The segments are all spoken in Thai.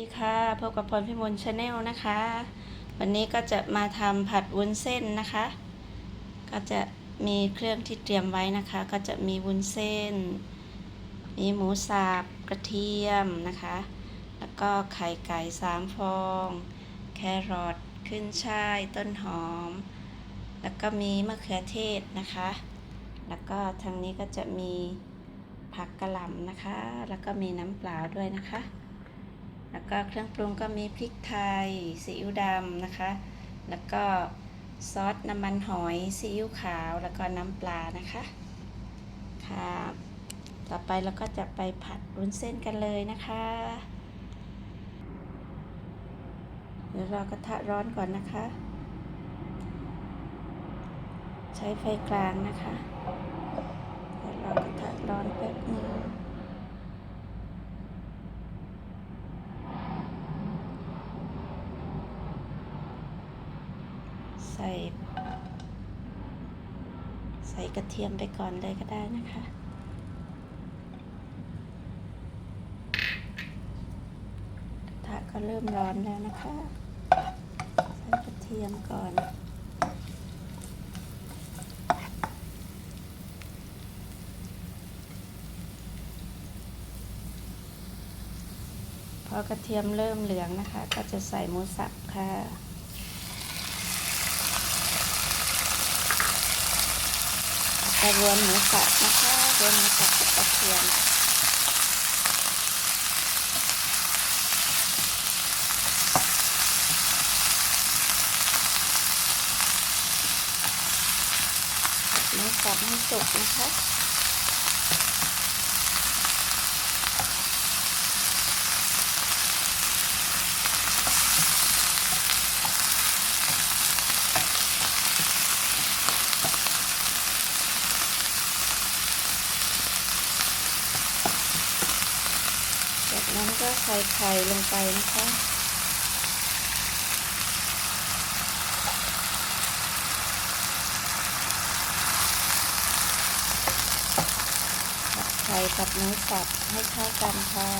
ดีค่ะพบกับพรพิมลชาแนลนะคะ วันนี้ก็จะมาทำผัดวุ้นเส้นนะคะ ก็จะมีเครื่องที่เตรียมไว้นะคะ ก็จะมีวุ้นเส้น มีหมูสับกระเทียมนะคะ แล้วก็ไข่ไก่สามฟอง แครอทขึ้นช่ายต้นหอม แล้วก็มีมะเขือเทศนะคะ แล้วก็ทางนี้ก็จะมีผักกระหล่ำนะคะ แล้วก็มีน้ำเปล่าด้วยนะคะ แล้วก็เครื่องปรุงก็มีพริกไทยซีอิ๊วดำนะคะ แล้วก็ซอสน้ำมันหอยซีอิ๊วขาวแล้วก็น้ำปลานะคะค่ะต่อไปเราก็จะไปผัดวุ้นเส้นกันเลยนะคะเดี๋ยวรอกระทะร้อนก่อนนะคะ ใช้ไฟกลางนะคะเดี๋ยวรอกระทะร้อนแป๊บนึง ใส่ ใส่กระเทียมไปก่อนเลยก็ได้นะคะ กระทะก็เริ่มร้อนแล้วนะคะ ใส่กระเทียมก่อนพอกระเทียมเริ่มเหลืองนะคะ ก็จะใส่หมูสับค่ะ กระรวนหมูสับนะคะรวนหมูสับกับกระเทียมหมูสับให้สุกนะคะ จากนั้นก็ใส่ไข่ลงไปนะคะไข่กับเนื้อสับให้เข้ากันค่ะ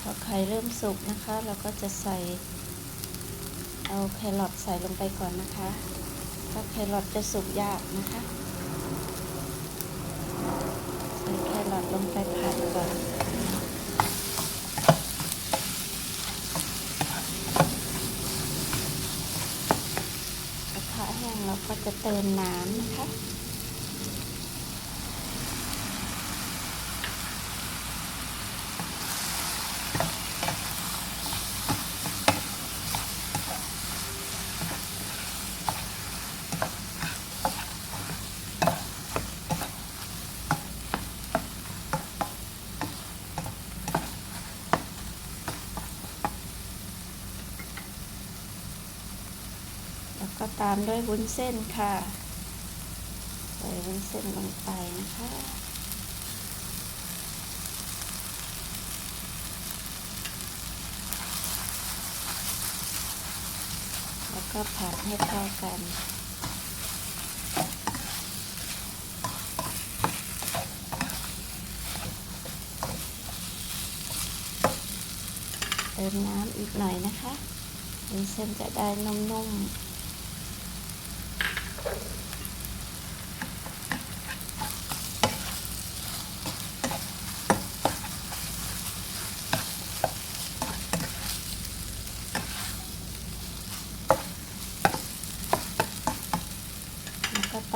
พอไข่เริ่มสุกนะคะ เราก็จะใส่ เอาแครอทใส่ลงไปก่อนนะคะเพราะแครอทจะสุกยากนะคะใส่แครอทลงไปผัดก่อนกระทะแห้งเราก็จะเติมน้ำนะคะ ตามด้วยวุ้นเส้นค่ะ ใส่วุ้นเส้นลงไปนะคะ แล้วก็ผัดให้เข้ากันเติมน้ำอีกหน่อยนะคะวุ้นเส้นจะได้นุ่มๆ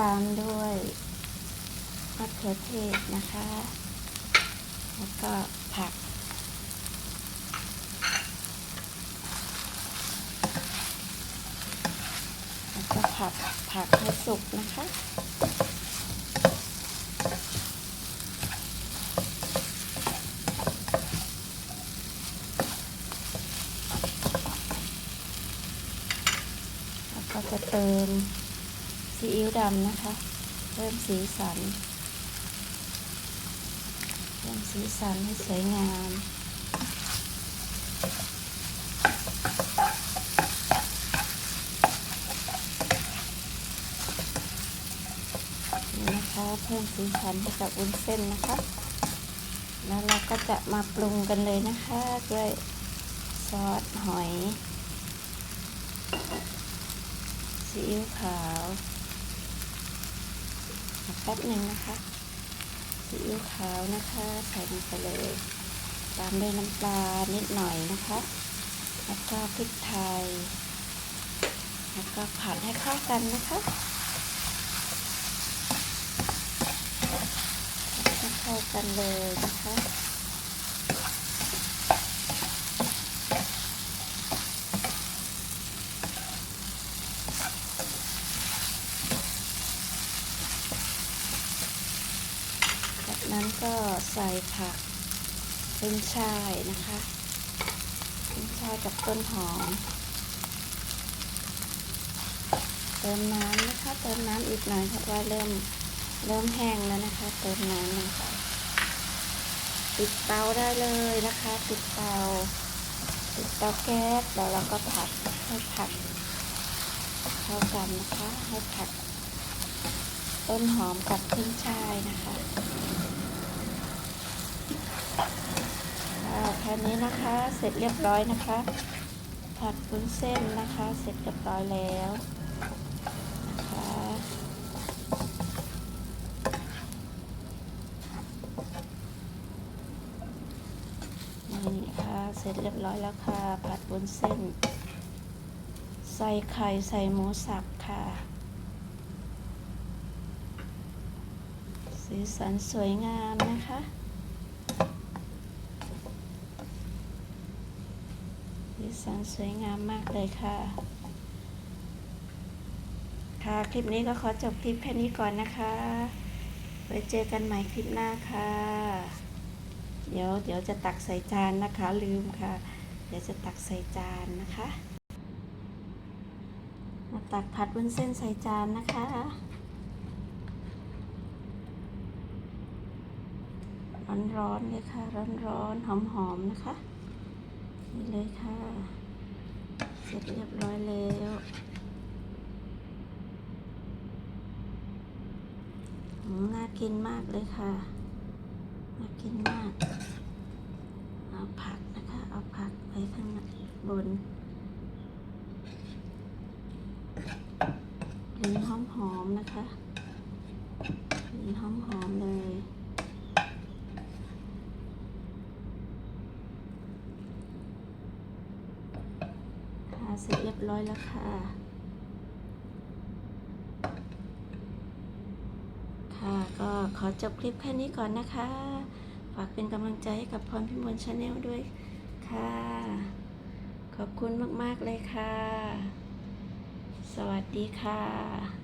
ตามด้วยมะเขือเทศนะคะ แล้วก็ผัก แล้วก็ผัดผักให้สุกนะคะแล้วก็จะเติม ซีอิ๊วดำนะคะ เพิ่มสีสัน เพิ่มสีสันให้สวยงามนะคะเพิ่มสีสันให้กับวุ้นเส้นนะคะ แล้วเราก็จะมาปรุงกันเลยนะคะด้วยซอสหอยซีอิ๊วขาว แป๊บหนึ่งนะคะซีอิ๊วขาวนะคะ ใส่ลงไปเลย ตามด้วยน้ำปลานิดหน่อยนะคะ แล้วก็พริกไทย แล้วก็ผัดให้เข้ากันนะคะให้เข้ากันเลยนะคะ จา ก็ใส่ผักเป็นช่ายนะคะเป็นช่ายกับต้นหอม เติมน้ำนะคะ เติมน้ำอีกหน่อยเพราะว่าเริ่มเริ่มแห้งแล้วนะคะ เติมน้ำลงไปปิดเตาได้เลยนะคะ ปิดเตาปิดเตาแก๊สแล้วเราก็ผัดให้ผัดเข้ากันนะคะ ให้ผัดต้นหอมกับขึ้นช่ายนะคะ แค่นี้นะคะ เสร็จเรียบร้อยนะคะ ผัดวุ้นเส้นนะคะ เสร็จเรียบร้อยแล้วนะคะนี่ค่ะ เสร็จเรียบร้อยแล้วค่ะ ผัดวุ้นเส้น ใส่ไข่ใส่หมูสับค่ะ สีสันสวยงามนะคะ สีสันสวยงามมากเลยค่ะ ค่ะ คลิปนี้ก็ขอจบคลิปแค่นี้ก่อนนะคะ ไว้เจอกันใหม่คลิปหน้าค่ะ เดี๋ยวเดี๋ยวจะตักใส่จานนะคะ ลืมค่ะ เดี๋ยวจะตักใส่จานนะคะมาตักผัดวุ้นเส้นใส่จานนะคะร้อนๆเลยค่ะ ร้อนๆ หอมๆ นะคะ นี่เลยค่ะ เสร็จเรียบร้อยแล้วน่ากินมากเลยค่ะ น่ากินมาก เอาผักนะคะ เอาผักไปข้างบนกลิ่นหอมๆนะคะกลิ่นหอมๆเลย ค่ะ เสร็จเรียบร้อยแล้วค่ะ ค่ะก็ขอจบคลิปแค่นี้ก่อนนะคะ ฝากเป็นกำลังใจให้กับพรพิมลชาแนลด้วยค่ะ ขอบคุณมาก ๆ เลยค่ะ สวัสดีค่ะ